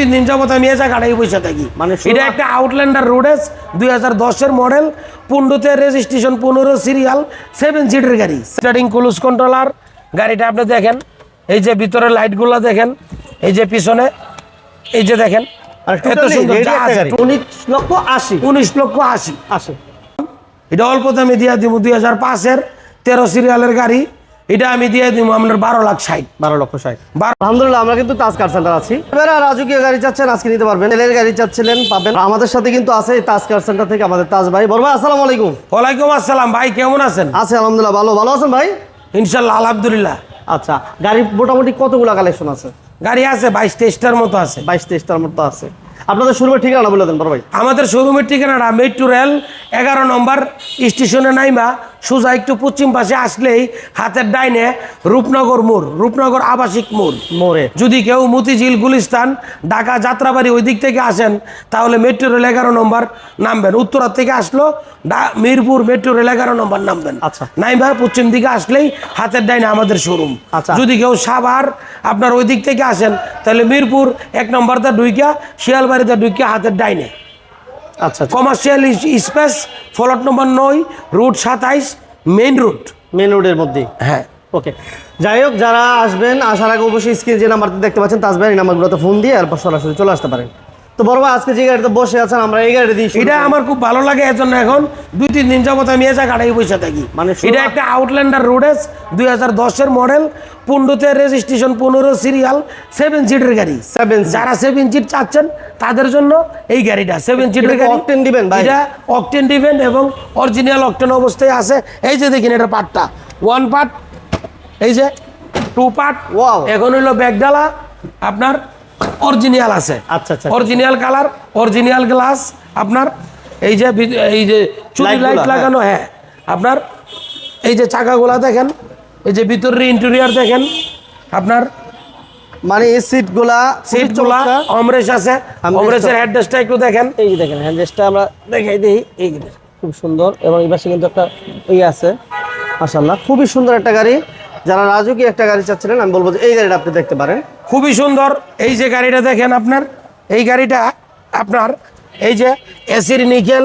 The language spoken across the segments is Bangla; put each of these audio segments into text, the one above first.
তিন দিন যাবত আমি এ জায়গাটাই বসে থাকি। মানে এটা একটা আউটল্যান্ডার রোডেস দুই হাজার দশের মডেল পনেরোতে রেজিস্ট্রেশন পনেরো সিরিয়াল সেভেন সিটের গাড়ি। স্টার্টিং ক্লুজ কন্ট্রোলার গাড়িটা আপনি দেখেন এই যে ভিতরে লাইটগুলো দেখেন এই যে পিছনে এই যে দেখেন উনিশ লক্ষ আশি। উনিশ লক্ষ আশি। আশি। এটা অল্প দামে দিয়ে দিব দুই হাজার পাঁচের তেরো সিরিয়ালের গাড়ি। এটা আমি দিয়ে দিব আপনার বারো লাখ ষাট। বারো লক্ষ ষাট। বারো আলহামদুলিল্লাহ আমরা কিন্তু তাজ কার সেন্টার আছি। এবারে রাজকীয় গাড়ি চাচ্ছেন আজকে নিতে পারবেন। তেলের গাড়ি চাচ্ছিলেন পাবেন। আমাদের সাথে কিন্তু আছে তাজ কার সেন্টার থেকে আমাদের তাজ ভাই। বড় ভাই আসসালামু আলাইকুম। ওয়ালাইকুম আসসালাম ভাই কেমন আছেন? আছে আলহামদুলিল্লাহ ভালো। ভালো আছেন ভাই? ইনশাল্লাহ আলহামদুলিল্লাহ। আচ্ছা গাড়ি মোটামুটি কতগুলো কালেকশন আছে? গাড়ি আছে বাইশ তেইশটার মতো আছে। বাইশ তেইশটার মতো আছে। আপনাদের শুরুর ঠিকানা বলে দেন বড় ভাই। আমাদের শোরুমের ঠিকানাটা মেট্রো রেল এগারো নম্বর স্টেশনে নাইমা সোজা একটু পশ্চিম পাশে আসলেই হাতের ডাইনে রূপনগর মোড় রূপনগর আবাসিক মোড়। মোড়ে। যদি কেউ মতিঝিল গুলিস্তান ঢাকা যাত্রাবাড়ি ওই দিক থেকে আসেন তাহলে মেট্রো রেল এগারো নম্বর নামবেন। উত্তরা থেকে আসলো মিরপুর মেট্রো রেল এগারো নম্বর নামবেন। আচ্ছা। নাইমা পশ্চিম দিকে আসলেই হাতের ডাইনে আমাদের শোরুম। আচ্ছা। যদি কেউ সাভার আপনার ওই দিক থেকে আসেন তাহলে মিরপুর এক নম্বরটা ডুইকা শিয়ালবাড়িতে ডুইকা হাতের ডাইনে। আচ্ছা কমার্শিয়াল স্পেস ফলট নম্বর নয় রুট সাতাইশ মেইন রুট মেন রোডের মধ্যে হ্যাঁ। ওকে যাই হোক যারা আসবেন আসার আগে অবশ্যই স্ক্রিন যে নাম্বারটা দেখতে পাচ্ছেন ভাই এই নাম্বারগুলোতে ফোন দিয়ে এরপর সরাসরি চলে আসতে পারেন। তো বড় আজকে যে গাড়িতে বসে আছেন আমরা এই গাড়িটা শুরু এটা আমার খুব ভালো লাগে এজন্য এখন দুই তিন দিন যাবত আমি এ জায়গাটাই বসে থাকি। মানে এটা একটা আউটল্যান্ডার রোডেস দুই হাজার দশের মডেল পনেরোতে রেজিস্ট্রেশন পনেরো সিরিয়াল সেভেন সিটের গাড়ি। সেভেন যারা সেভেন সিট চাচ্ছেন তাদের জন্য এই গাড়িটা সেভেন সিটের গাড়ি। octane দিবেন ভাই? এটা অকটেন দিবেন এবং অরিজিনাল অকটেন অবস্থায় আছে। এই যে দেখেন এটা পার্টটা ওয়ান পার্ট এই যে টু পার্ট। এখন হইল ব্যাগডালা আপনার অরিজিনাল আছে। আচ্ছা, আচ্ছা। অরিজিনাল কালার অরিজিনাল গ্লাস আপনার এই যে এই যে চুরি লাইট লাগানো হ্যাঁ। আপনার এই যে চাকাগুলা দেখেন এই যে ভিতরের ইন্টেরিয়ার দেখেন আপনার মানে এই সিটগুলা সিটগুলা অমরেশ আছে। অমরেশের হেডডেসটা একটু দেখেন। এই যে দেখেন হ্যান্ডেসটা আমরা দেখাই দিই। এই যে খুব সুন্দর। এবং এই পাশে কিন্তু একটা ইয়ে আছে মাশাল্লাহ খুবই সুন্দর একটা গাড়ি। যারা রাজুকি একটা গাড়ি চাচ্ছিলেন আমি বলব যে এই গাড়িটা আপনি দেখতে পারেন। খুবই সুন্দর। এই যে গাড়িটা দেখেন আপনার এই গাড়িটা আপনার এই যে এসির নিকেল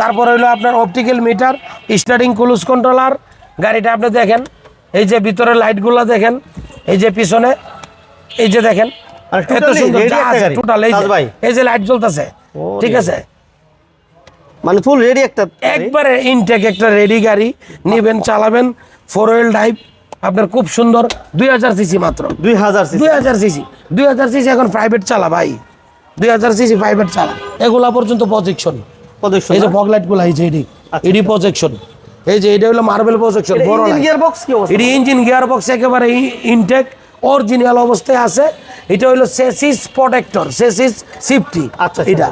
তারপর হইল আপনার অপটিক্যাল মিটার স্টার্টিং ক্লুজ কন্ট্রোলার গাড়িটা আপনি দেখেন এই যে ভিতরে লাইটগুলো দেখেন এই যে পিছনে এই যে দেখেন এত সুন্দর যা আছে, গাড়ি। এই যে- লাইট জ্বলতেছে ঠিক আছে? মানে ফুল রেডি একটা একবারে ইনটেক একটা রেডি গাড়ি নিবেন চালাবেন ফোর হুইল ড্রাইভ আপনার খুব সুন্দর দুই হাজার সিসি মাত্র। দুই হাজার দুই হাজার সিসি দুই হাজার সিসি এখন প্রাইভেট চালা ভাই। দুই হাজার সিসি প্রাইভেট চালা। এগুলা পর্যন্ত প্রজেকশন এই যে ফগ লাইটগুলা এই যে এডি। আচ্ছা। এডি প্রজেকশন এই যে এটা হলো মার্বেল প্রজেকশন বড় গিয়ার বক্স কি অবস্থা? এটি ইঞ্জিন গিয়ার বক্স একেবারে ইনটেক অরিজিনাল অবস্থায় আছে। এটা হলো সেসিস প্রোটেক্টর সেসিস সিফটি। আচ্ছা, এটা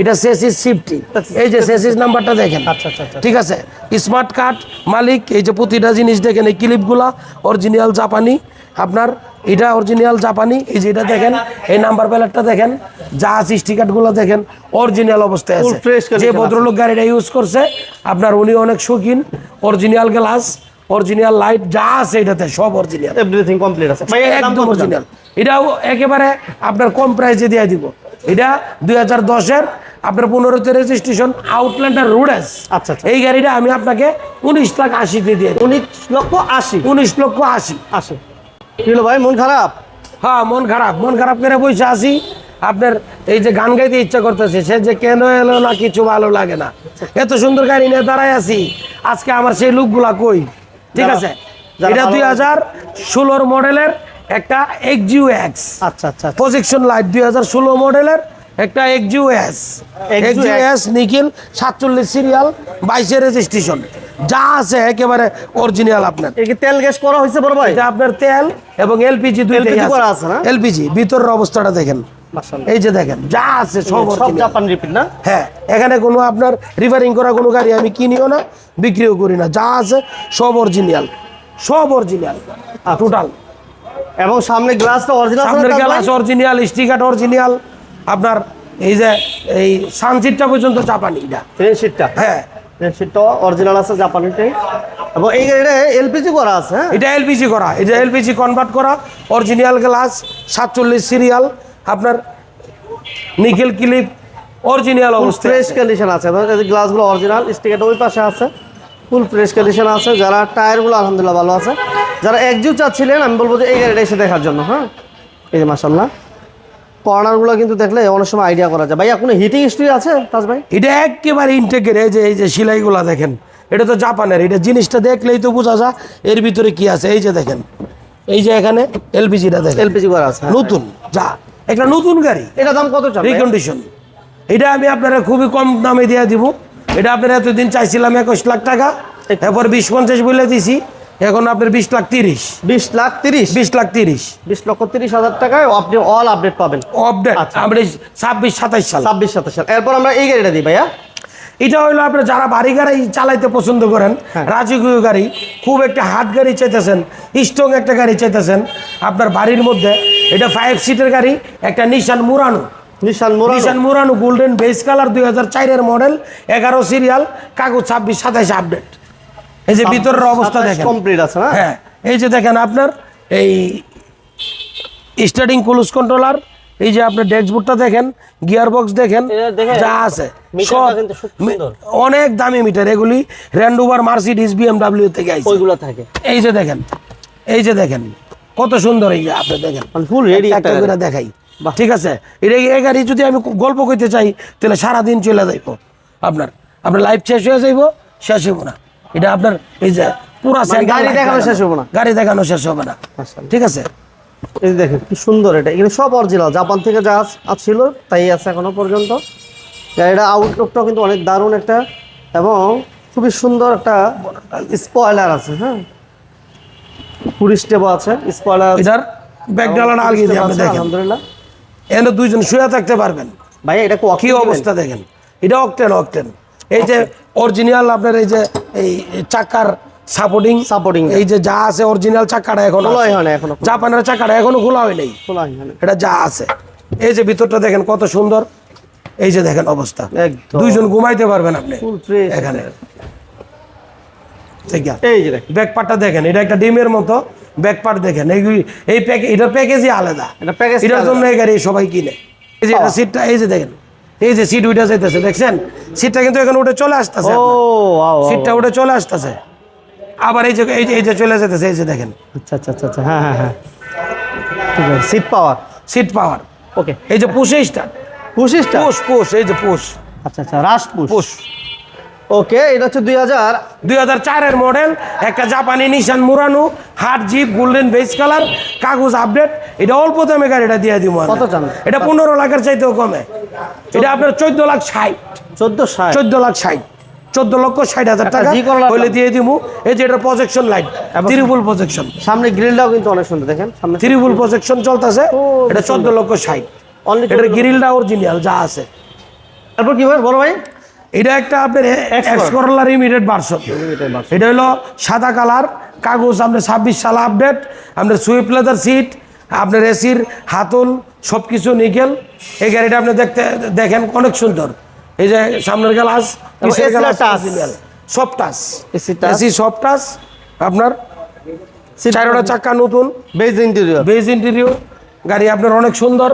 এটা সেসিস সিফটি। এই যে সেসিস নাম্বারটা দেখেন। আচ্ছা, আচ্ছা, আচ্ছা। ঠিক আছে? স্মার্ট কার্ড মালিক এই যে প্রতিটা জিনিস দেখেন এই ক্লিপগুলা অরিজিনাল জাপানি। আপনার এটা অরিজিনাল জাপানি। এই যে এটা দেখেন এই নাম্বার প্লেটটা দেখেন। জাহাজ স্টিকারগুলো দেখেন অরিজিনাল অবস্থায় আছে। যে ভদ্রলোক গাড়িটা ইউজ করছে আপনার উনি অনেক শৌখিন অরিজিনাল গ্লাস অরিজিনাল লাইট যা আছে এটাতে সব অরিজিনাল এভরিথিং কমপ্লিট আছে। ভাই একদম অরিজিনাল এটাও একেবারে আপনার কম প্রাইসে দিয়ে দিব। এটা দুই হাজার দশের আপনার পনেরোতে রেজিস্ট্রেশন আউটল্যান্ডার রুডেস আচ্ছা, আচ্ছা। এই গাড়িটা আমি আপনাকে উনিশ লাখ আশিতে দিয়ে দিই উনিশ লক্ষ আশি? উনিশ লক্ষ আশি। আশি। কি হলো ভাই মন খারাপ? হ্যাঁ মন খারাপ। মন খারাপ করে বসে আসি আপনার এই যে গান গাইতে ইচ্ছা করতেছে সে যে কেন এলো না কিছু ভালো লাগে না। এত সুন্দর গাড়ি নিয়ে দাঁড়ায় আছি। আজকে আমার সেই লুকগুলা কই? ঠিক আছে। এটা দুই হাজার ষোলোর মডেলের একটা এক্সিউ এক্স আচ্ছা আচ্ছা আচ্ছা। প্রজেকশন লাইট দুই হাজার ষোলো মডেলের একটা এক্সিউ এস এক্সিউ এস নিখিল সাতচল্লিশ সিরিয়াল বাইশের রেজিস্ট্রেশন যা আছে একেবারে অরিজিনাল আপনার। তেল গ্যাস করা হয়েছে বড় ভাই? এটা আপনার তেল এবং এলপিজি দুই করা আছে না? এলপিজি ভিতরের অবস্থাটা দেখেন। এই যে দেখেন যা আছে সব জাপান রিপিট না? হ্যাঁ এখানে কোনো আপনার রিফারিং করা কোনো গাড়ি আমি কিনিও না বিক্রিও করি না। যা আছে সব অরিজিনাল সব অরিজিনাল টোটাল এবং সামনে গ্লাসটা অরিজিনাল সামনের গ্লাস অরিজিনাল স্টিকার অরিজিনাল আপনার এই যে এই সানসিটটা পর্যন্ত চাপানি এটা রেনশিটটা হ্যাঁ। রেনশিটটা অরিজিনাল আছে জাপানিটাই এবং এই গাড়িটা এলপিজি করা আছে হ্যাঁ? এটা এলপিজি করা এটা এলপিজি কনভার্ট করা অরিজিনাল গ্লাস সাতচল্লিশ সিরিয়াল আপনার নিকেল ক্লিপ অরিজিনাল অবস্থায় ফ্রেশ আছে। কন্ডিশন আছে। গ্লাসগুলো অরিজিনাল স্টিকারটা ওই পাশে আছে। ফুল ফ্রেশ কন্ডিশন আছে। যারা টায়ারগুলো আলহামদুলিল্লাহ ভালো আছে। যারা একজিও চাচ্ছিলেন আমি বলব যে এই গাড়িটা এসে দেখার জন্য হ্যাঁ? এই যে মাসাল্লাহ কর্নারগুলো কিন্তু দেখলে অনেক সময় আইডিয়া করা যায়। ভাইয়া কোনো হিটিং হিস্ট্রি আছে তাজ ভাই? এটা একেবারে ইন্টেকের এই যে এই যে সেলাইগুলা দেখেন। এটা তো জাপানের এটা জিনিসটা দেখলেই তো বোঝা যায়। এর ভিতরে কি আছে? এই যে দেখেন। এই যে এখানে এলপিজিটা দেখেন। এলপিজি করা আছে হ্যাঁ। নতুন যা। একটা নতুন গাড়ি। এটা দাম কত? রিকন্ডিশন এটা আমি আপনারা খুবই কম দামে দিয়ে দিব। এটা আপনারা এতদিন চাইছিলাম একুশ লাখ টাকা এরপর বিশ পঞ্চাশ বলে দিছি। এখন আপনার বিশ লাখ তিরিশ। বিশ লাখ তিরিশ? বিশ লাখ তিরিশ। বিশ লক্ষ তিরিশ হাজার টাকায় আপনি অল আপডেট পাবেন। আপডেট আচ্ছা। আমরা ছাব্বিশ সাতাইশ সাল। ছাব্বিশ সাতাশ সাল। এরপর আমরা এই গাড়িটা দিই ভাইয়া। এটা হইল আপনার যারা বাড়ি গাড়ি চালাইতে পছন্দ করেন হ্যাঁ। রাজকীয় গাড়ি খুব একটা হাট গাড়ি চাইতেছেন স্ট্রং একটা গাড়ি চাইতেছেন আপনার বাড়ির মধ্যে এটা ফাইভ সিটের গাড়ি একটা Nissan Murano Nissan Murano Nissan Murano golden base colour দুই হাজার চারের মডেল এগারো সিরিয়াল কাগজ ছাব্বিশ সাতাইশ আপডেট এই যে ভিতরের অবস্থা দেখেন। কমপ্লিট আছে না? হ্যাঁ এই যে দেখেন আপনার এই স্টার্টিং ক্লুজ কন্ট্রোলার এই যে আপনার ডেস্কবোর্ডটা দেখেন গিয়ার বক্স দেখেন যা আছে সব কিন্তু খুব সুন্দর। অনেক দামি মিটার এগুলি র্যান্ডোভার মার্সিডিস বিএমডাব্লিউ থেকে আইছে। ওইগুলো থাকে। এই যে দেখেন এই যে দেখেন। কত সুন্দর এই আপনি দেখেন। মানে ফুল রেডি একটা করে দেখাই। ঠিক আছে? এটা এই গাড়ি যদি আমি গল্প করতে চাই তাহলে সারাদিন চলে যাইব। আপনার আপনার লাইফ শেষ হয়ে যাইব শেষ হইব না। এটা আপনার এই যে পুরা মানে গাড়ি দেখানো শেষ হব না। গাড়ি দেখানো শেষ হবে না। ঠিক আছে? এই দেখেন কি সুন্দর এটা। এখানে সব অরিজিনাল জাপান থেকে যা আস- ছিল তাই আছে এখনও পর্যন্ত। গাড়িটা আউটলুকটাও কিন্তু অনেক দারুণ একটা এবং খুবই সুন্দর একটা স্পয়লার আছে হ্যাঁ? ফুল স্টেপও আছে স্পয়লার এটার ব্যাক ডালাটা আলগিয়ে দিয়ে আপনি দেখেন। আলহামদুলিল্লাহ। এখানে দুইজন শুয়ে থাকতে পারবেন। ভাই এটা কি অবস্থা দেখেন? এটা অকটেন অকটেন এই যে অরিজিনাল আপনার এই যে এই চাকার সাপোর্টিং সাপোর্টিং এই যে যা আছে অরিজিনাল চাকাটা এখন হয় না এখনও জাপানের চাকাটা এখনও খোলা হয় নাই। খোলা হয় না। এটা যা আছে। এই যে ভিতরটা দেখেন কত সুন্দর। এই যে দেখেন অবস্থা। দুইজন ঘুমাইতে পারবেন আপনি এখানে। ঠিক এই যে দেখেন। দেখেন এটা একটা ডিমের মতো ব্যাকপার্ট দেখেন। এই প্যাকেজ এটার প্যাকেজই আলাদা। এটা প্যাকেজ এটার জন্য এই গাড়ি সবাই কিনে। এই যে এটা সিটটা এই যে দেখেন। এই যে সিট উঠে যাইতেছে দেখছেন? সিটটা কিন্তু এখানে উঠে চলে আসতেছে। সিটটা উঠে চলে আসতেছে। আবার এই যে এই যে এই যে চলে যেতেছে এই যে দেখেন। আচ্ছা আচ্ছা আচ্ছা আচ্ছা। হ্যাঁ হ্যাঁ হ্যাঁ। ঠিক আছে সিট পাওয়ার সিট পাওয়ার ওকে এই যে পুষে স্টার্ট পুষ পুষ এই যে পুষ আচ্ছা আচ্ছা রাস পুশ পুষ ওকে এটা হচ্ছে দুই হাজার। দুই হাজার চারের মডেল একটা জাপানি নিশান মুরানো হাট জিপ গোল্ডেন বেস কালার কাগজ আপডেট এটা অল্প দামে গাড়িটা দিয়ে দিব কত? এটা পনেরো লাখের চাইতেও কমে। এটা আপনার চোদ্দ লাখ ষাট। চোদ্দ ষাট? চোদ্দ লাখ ষাট। চোদ্দ লক্ষ ষাট হাজার টাকা। জি হইলে দিয়ে দিব। এই যে এটা প্রজেকশন লাইট ত্রিপুল প্রজেকশন সামনে গ্রিলটাও কিন্তু অনেক সুন্দর দেখেন সামনে। ত্রিপুল প্রজেকশন চলতেছে। এটা চোদ্দ লক্ষ ষাট। অনলি এটার গ্রিলটা অরিজিনাল যা আছে। তারপর কি ভাই বড় ভাই? এটা একটা আপনার Export। এক্স করলার ইমিডিয়েট ভার্সন এটা হলো সাদা কালার কাগজ আপনার ছাব্বিশ সাল আপডেট আপনার সুইপ লেদার সিট আপনার এসির হাতল সব কিছু নিকেল। এই গাড়িটা আপনি দেখতে দেখেন অনেক সুন্দর। এই যে সামনের গ্লাস পিছের গ্লাস। সব টাচ। এসি সব টাচ আপনার চারোটা চাক্কা নতুন। বেজ ইন্টেরিয়র বেজ ইন্টেরিয়র গাড়ি আপনার অনেক সুন্দর।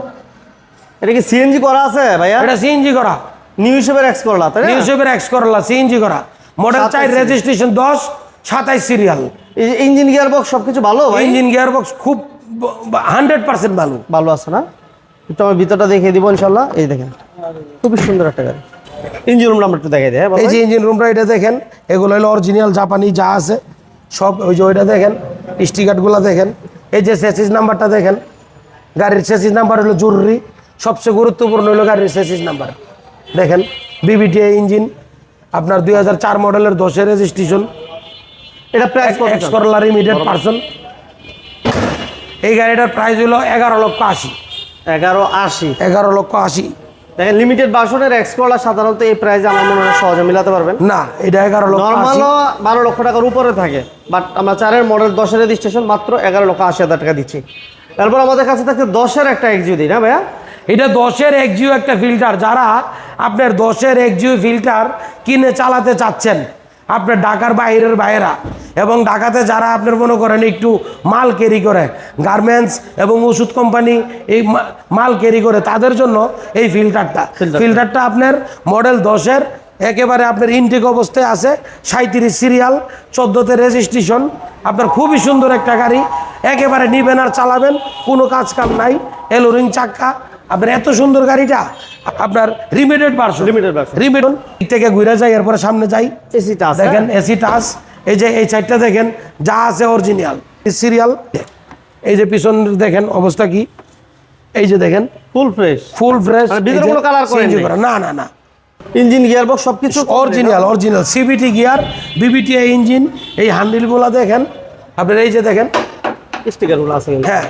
এটা কি সিএনজি করা আছে ভাইয়া? এটা সিএনজি করা। নিউ হিসেবের এক্স করলা তাই না? নিউজেপের এক্স করলা সিএনজি করা। মডেল চার রেজিস্ট্রেশন দশ সাতাইশ সিরিয়াল ইঞ্জিন গিয়ার বক্স সবকিছু ভালো ভাই? ইঞ্জিন গিয়ার বক্স খুব হান্ড্রেড পার্সেন্ট ভালো। ভালো আছে না? একটু আমার ভিতরটা দেখিয়ে দিব ইনশাল্লাহ এই দেখেন খুবই সুন্দর একটা গাড়ি। ইঞ্জিন রুম আমরা একটু দেখাই দেয় এই যে ইঞ্জিন রুমটা এটা দেখেন এগুলো হলো অরিজিনাল জাপানি যা আছে সব ওই যে ওইটা দেখেন স্টিকারগুলো দেখেন। এই যে সেসিস নাম্বারটা দেখেন গাড়ির সেসিস নাম্বার হলো জরুরি সবচেয়ে গুরুত্বপূর্ণ হলো গাড়ির সেসিস নাম্বার দেখেন বিবিটিআই ইঞ্জিন আপনার দুই হাজার চার মডেলের দশের রেজিস্ট্রেশন এটা প্রাইস করলার ইমিডিয়েট পার্সন এই গাড়িটার প্রাইস হলো এগারো লক্ষ আশি। এগারো আশি। এগারো লক্ষ আশি। দেখেন লিমিটেড ভার্সনের এক্স সাধারণত এই প্রাইসে আমার মনে হয় সহজে মিলাতে পারবেন। না এটা এগারো লক্ষ আশি। নর্মালও বারো লক্ষ টাকার উপরে থাকে বাট আমরা চারের মডেল দশের রেজিস্ট্রেশন মাত্র এগারো লক্ষ আশি হাজার টাকা দিচ্ছি। তারপর আমাদের কাছে থাকছে দশের একটা এক্সিউ দিই না ভাইয়া? এটা দশের এক্সিও একটা ফিল্টার যারা আপনার দশের এক্সিও ফিল্টার কিনে চালাতে চাচ্ছেন আপনার ঢাকার বাইরের বাইরা এবং ঢাকাতে যারা আপনার মনে করেন একটু মাল ক্যারি করে গার্মেন্টস এবং ওষুধ কোম্পানি এই মাল ক্যারি করে তাদের জন্য এই ফিল্টারটা ফিল্টারটা আপনার মডেল দশের একেবারে আপনার ইনটেক অবস্থায় আছে সাঁত্রিশ সিরিয়াল চোদ্দোতে রেজিস্ট্রেশন আপনার খুবই সুন্দর একটা গাড়ি একেবারে নিবেন আর চালাবেন কোনো কাজ কাম নাই এলোরিং চাক্কা আপনার এত সুন্দর গাড়িটা আপনার limited version Limited version। Limited থেকে ঘুরে যাই এরপরে সামনে যাই। এসিটা আছে। দেখেন এসি টাচ এই যে এই সাইডটা দেখেন যা আছে অরিজিনাল সিরিয়াল এই যে পিছন দেখেন অবস্থা কি? এই যে দেখেন ফুল ফ্রেশ ফুল ফ্রেশ মানে ভিতরে কোনো colour করেন? না না না। ইঞ্জিন গিয়ারবক্স সবকিছু original original CVT gear VVT engine এই হ্যান্ডেলগুলো দেখেন। আপনার এই যে দেখেন। স্টিকারগুলো আছে হ্যাঁ।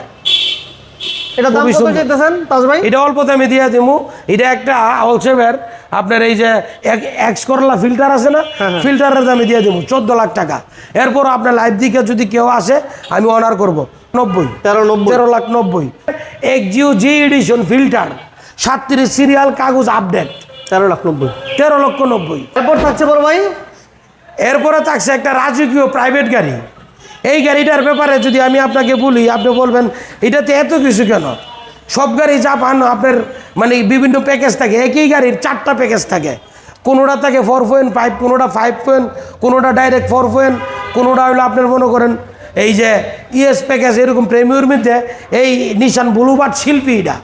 এটা দাম কত। চাইতেছেন তাজ ভাই? এটা অল্প দামে দিয়ে দিমু। এটা একটা অলসেভের আপনার এই যে এক- এক্স করলা ফিল্টার আছে না ফিল্টারের দামে দিয়ে দিমু চোদ্দ লাখ টাকা। এরপর আপনার লাইভ দিকে যদি কেউ আসে আমি অনার করব। নব্বই। তেরো নব্বই। তেরো লাখ নব্বই। এক জিও জি এডিশন ফিল্টার সাতত্রিশ সিরিয়াল কাগজ আপডেট তেরো লাখ নব্বই। তেরো লক্ষ নব্বই। এরপর থাকছে বড় ভাই? এরপরে থাকছে একটা রাজকীয় প্রাইভেট গাড়ি। এই গাড়িটার ব্যাপারে যদি আমি আপনাকে বলি আপনি বলবেন এটাতে এত কিছু কেন? সব গাড়ি যা পান আপনার মানে বিভিন্ন প্যাকেজ থাকে একই গাড়ির চারটা প্যাকেজ থাকে। কোনোটা থাকে ফোর পয়েন্ট ফাইভ কোনোটা ফাইভ পয়েন্ট কোনোটা ডাইরেক্ট ফোর পয়েন্ট কোনোটা হলো আপনার মনে করেন এই যে ইএস প্যাকেজ এরকম প্রেমিয়র মধ্যে এই নিশান ব্লুবার্ড শিল্পী এটা।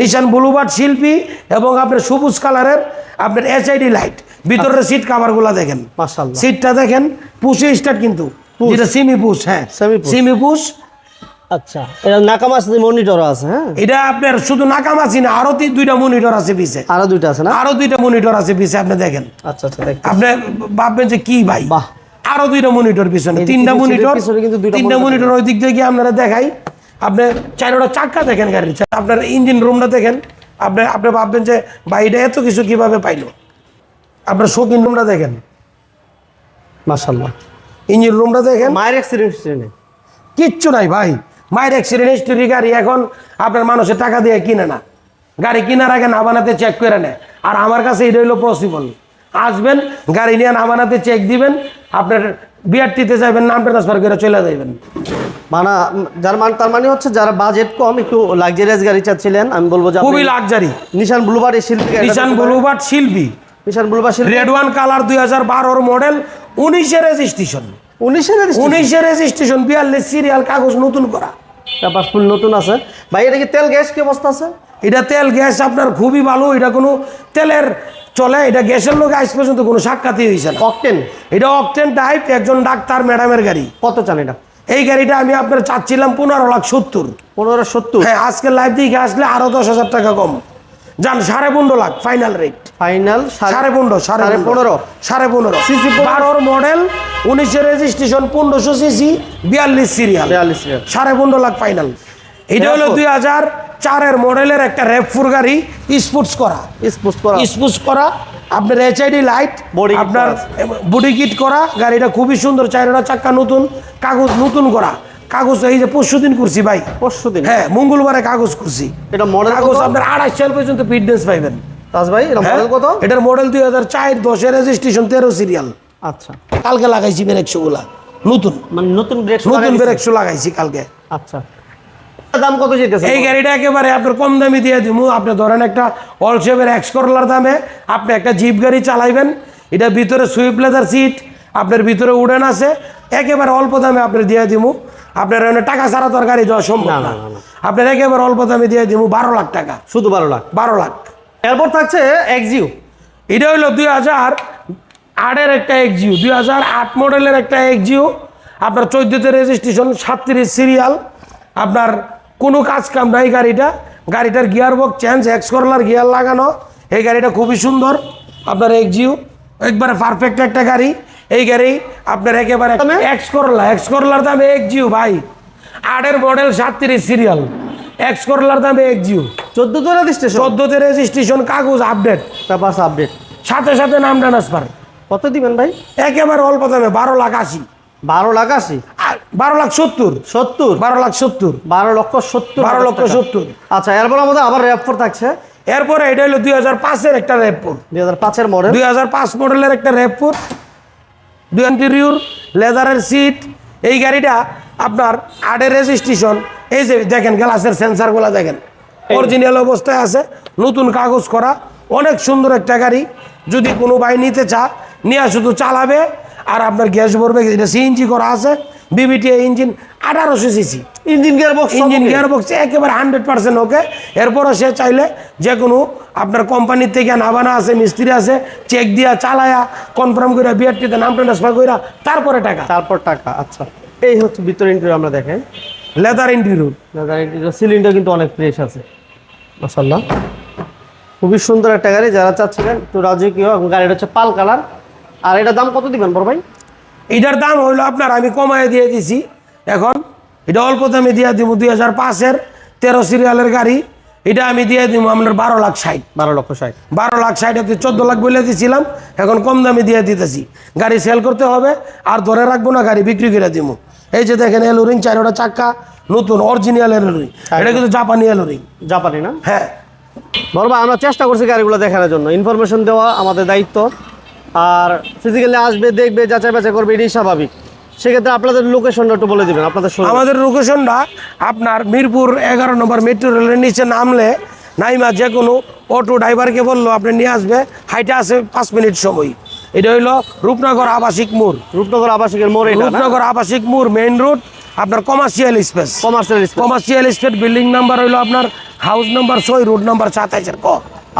নিশান ব্লুবার্ড শিল্পী এবং আপনার সবুজ কালারের আপনার এইচআইডি লাইট ভিতরের সিট কাভারগুলো দেখেন। সিটটা দেখেন পুষে স্টার্ট কিন্তু। যেটা সিমি পুষ হ্যাঁ। Push। পুষ আচ্ছা এটা নাকামাস মনিটর আছে হ্যাঁ? এটা আপনার শুধু নাকামাছি না আরও দুইটা মনিটর আছে পিছে। আরও দুইটা আছে না? আরও দুইটা মনিটর আছে পিছে আপনি দেখেন। আচ্ছা আচ্ছা আপনি ভাববেন যে কি ভাই? বাহ। আরও দুইটা মনিটর পিছনে তিনটা মনিটর তিনটা মনিটর ওই দিক গিয়ে আপনারা দেখাই? আপনি চারোটা চাক্কা দেখেন গাড়ির আপনার ইঞ্জিন রুমটা দেখেন। আপনি আপনি ভাববেন যে ভাই এটা এত কিছু কীভাবে পাইলো? আপনার শোকিং রুমটা দেখেন। মাশাআল্লাহ। ইঞ্জিন রুমটা দেখেন। মায়ের অ্যাক্সিডেন্ট হিস্ট্রি কিচ্ছু নাই ভাই। মায়ের অ্যাক্সিডেন্ট হিস্টোরি গাড়ি এখন আপনার মানুষের টাকা দিয়ে কিনে না। গাড়ি কেনার আগে না বানাতে চেক করে নেয়। আর আমার কাছে এটা হলো পসিবল আসবেন গাড়ি নিয়ে না বানাতে চেক দিবেন আপনার বিআরটিতে যাবেন নাম ট্রান্সফার করে চলে যাবেন মানা যার মানে তার মানে হচ্ছে যারা বাজেট কম একটু লাক্সারিয়াস গাড়ি চাচ্ছিলেন আমি বলব যে খুবই লাক্সারি নিশান ব্লুবার এই শিল্পী। নিশান ব্লুবার্ড শিল্পী। নিশান ব্লুবার শিল্পী। রেড ওয়ান কালার দুই হাজার বারোর মডেল উনিশে রেজিস্ট্রেশন উনিশের উনিশে রেজিস্ট্রেশন বিয়াল্লিশ সিরিয়াল কাগজ নতুন করা। ফুল নতুন আছে। ভাই এটা কি তেল গ্যাস কি অবস্থা আছে? এটা তেল গ্যাস আপনার খুবই ভালো এটা কোনো তেলের চলে এটা গ্যাসের লোক আজ পর্যন্ত কোনো সাক্ষাৎই হয়েছে না। অকটেন এটা অকটেন টাইপ একজন ডাক্তার ম্যাডামের গাড়ি। কত চান এটা? এই গাড়িটা আমি আপনার চাচ্ছিলাম পনেরো লাখ সত্তর। পনেরো সত্তর? হ্যাঁ আজকে লাইভ দিকে আসলে আরও দশ হাজার টাকা কম। যান সাড়ে পনেরো লাখ ফাইনাল রেট ফাইনাল সাড়ে পনেরো সাড়ে পনেরো। সাড়ে পনেরো। পনেরো। বারোর মডেল উনিশের রেজিস্ট্রেশন পনেরোশো সিসি বিয়াল্লিশ সিরিয়াল। বিয়াল্লিশ রিয়াল সাড়ে পনেরো লাখ ফাইনাল। এটা হলো দুই হাজার চারের মডেলের একটা র্যাপফোর গাড়ি স্পোর্টস করা। স্পোর্টস করা। স্পুস করা। আপনার এইচআইডি লাইট আপনার বডি কিট করা। গাড়িটা খুবই সুন্দর চারটা চাক্কা নতুন কাগজ নতুন করা। কাগজ এই যে পরশু দিন করছি ভাই। পরশু দিন হ্যাঁ মঙ্গলবারে কাগজ করছি। এটা মডেল কাগজ আপনার আড়াই সাল পর্যন্ত ফিটনেস পাইবেন। তাজ ভাই এটা হ্যাঁ? মডেল কত? এটার মডেল দুই হাজার চার দশের রেজিস্ট্রেশন তেরো সিরিয়াল আচ্ছা। কালকে লাগাইছি নতুন। মানে নতুন ব্রেক নতুন ব্রেকশো লাগাইছি কালকে। আচ্ছা। দাম কত যেতেছে? এই গাড়িটা একেবারে আপনার কম দামে দিয়ে দিব আপনি ধরেন একটা অলসেভের এক্স করলার দামে আপনি একটা জিপ গাড়ি চালাইবেন। এটা ভিতরে সুইপ লেদার সিট আপনার ভিতরে উডেন আছে। একেবারে অল্প দামে আপনি দিয়ে দিব আপনার টাকা ছাড়া তোর গাড়ি দেওয়া সম্ভব না, না। না, না, আপনার একেবারে অল্প দামে দিয়ে দিব বারো লাখ টাকা। শুধু বারো লাখ? বারো লাখ। এরপর থাকছে এক্সিউ এটা হলো দুই হাজার আটের একটা এক্সিউ দুই হাজার আট মডেলের একটা এক্সিউ আপনার চোদ্দোতে রেজিস্ট্রেশন সাতত্রিশ সিরিয়াল আপনার কোনো কাজ কাম নাই গাড়িটা। গাড়িটার গিয়ার বক্স চেঞ্জ এক্স করলার গিয়ার লাগানো। এই গাড়িটা খুবই সুন্দর আপনার এক্সিউ একবারে পারফেক্ট একটা গাড়ি। এই গাড়ি আপনার একেবারে? এক্স করলা এক্স করলার দামে এক্সিউ ভাই। আটের মডেল সাতত্রিশ সিরিয়াল এক্স করলার দামে এক্সিউ চোদ্দ তো রেজিস্ট্রেশন চোদ্দোতে রেজিস্ট্রেশন কাগজ আপডেট ব্যাপার আপডেট সাথে সাথে নাম ট্রান্সফার কত দিবেন ভাই? একেবারে অল্প দামে বারো লাখ আশি। বারো লাখ আশি? বারো লাখ সত্তর। সত্তর? বারো লাখ সত্তর। বারো লক্ষ সত্তর বারো লক্ষ সত্তর। আচ্ছা এরপর আমাদের আবার র্যাপ ফোর থাকছে। এরপরে এটা হলো দুই হাজার পাঁচের একটা র্যাপপুর দুই হাজার পাঁচের মডেল দুই হাজার পাঁচ মডেলের একটা র্যাপপুর দুই ইন্টেরিয়র লেদারের সিট এই গাড়িটা আপনার আটের রেজিস্ট্রেশন এই যে দেখেন গ্লাসের সেন্সারগুলো দেখেন অরিজিনাল অবস্থায় আছে নতুন কাগজ করা অনেক সুন্দর একটা গাড়ি যদি কোনো ভাই নিতে চা নিয়ে শুধু চালাবে আর আপনার গ্যাস ভরবে এটা সিএনজি করা আছে বিবিটি ইঞ্জিন আঠারোশো CC engine gear box engine gear box একেবারে হান্ড্রেড পার্সেন্ট ওকে। এরপরও সে চাইলে যে কোনো আপনার কোম্পানির থেকে নাবানা আছে মিস্ত্রি আছে চেক দিয়া চালায়া কনফার্ম করে বিআরটিতে নাম ট্রান্সফার কইরা তারপরে টাকা। তারপর টাকা আচ্ছা। এই হচ্ছে ভিতরে ইন্টেরিয়র আমরা দেখেন। Leather interior leather interior cylinder কিন্তু অনেক ফ্রেশ আছে। মাসাল্লাহ খুবই সুন্দর একটা গাড়ি যারা চাচ্ছিলেন একটু রাজকীয় গাড়িটা হচ্ছে পাল কালার। আর এটা দাম কত দিবেন বড় ভাই? এটার দাম হইল আপনার আমি কমায় দিয়ে দিছি। এখন এটা অল্প দামে দিয়ে দিব দুই হাজার পাঁচের তেরো সিরিয়ালের গাড়ি। এটা আমি দিয়ে দিব আপনার বারো লাখ ষাট। বারো লক্ষ ষাট। বারো লাখ ষাট হতে চোদ্দ লাখ বলে দিয়েছিলাম এখন কম দামে দিয়ে দিতেছি। গাড়ি সেল করতে হবে আর ধরে রাখব না গাড়ি বিক্রি করে দিব। এই যে দেখেন এলোরিং চারোটা চাক্কা নতুন অরিজিনাল এলোরিং। এটা কিন্তু জাপানি এলোরিং। জাপানি না? হ্যাঁ। বড় আমরা চেষ্টা করছি গাড়িগুলো দেখানোর জন্য। ইনফরমেশন দেওয়া আমাদের দায়িত্ব। আর ফিজিক্যালি আসবে দেখবে যাচাই বাছাই করবে এটাই স্বাভাবিক। সেক্ষেত্রে আপনাদের লোকেশনটা একটু বলে দেবেন আপনাদের। আমাদের লোকেশনটা আপনার মিরপুর এগারো নম্বর মেট্রো রেলের নিচে নামলে নাইমা যে কোনো অটো ড্রাইভারকে বলল আপনি নিয়ে আসবে। হাইটে আছে পাঁচ মিনিট সময়। এটা হইল রূপনগর আবাসিক মোড়। রূপনগর আবাসিকের মোড় রূপনগর আবাসিক মোড় মেইন রোড আপনার commercial space commercial commercial space building number হইল আপনার হাউস নাম্বার ছয় রোড নাম্বার সাতাইশের ক।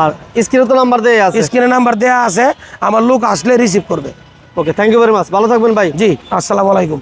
আর স্ক্রিনে তো নাম্বার দেওয়া আছে। স্ক্রিনে নাম্বার দেওয়া আছে আমার লোক আসলে রিসিভ করবে। Okay thank you very much ভালো থাকবেন ভাই। জি আসসালামু আলাইকুম।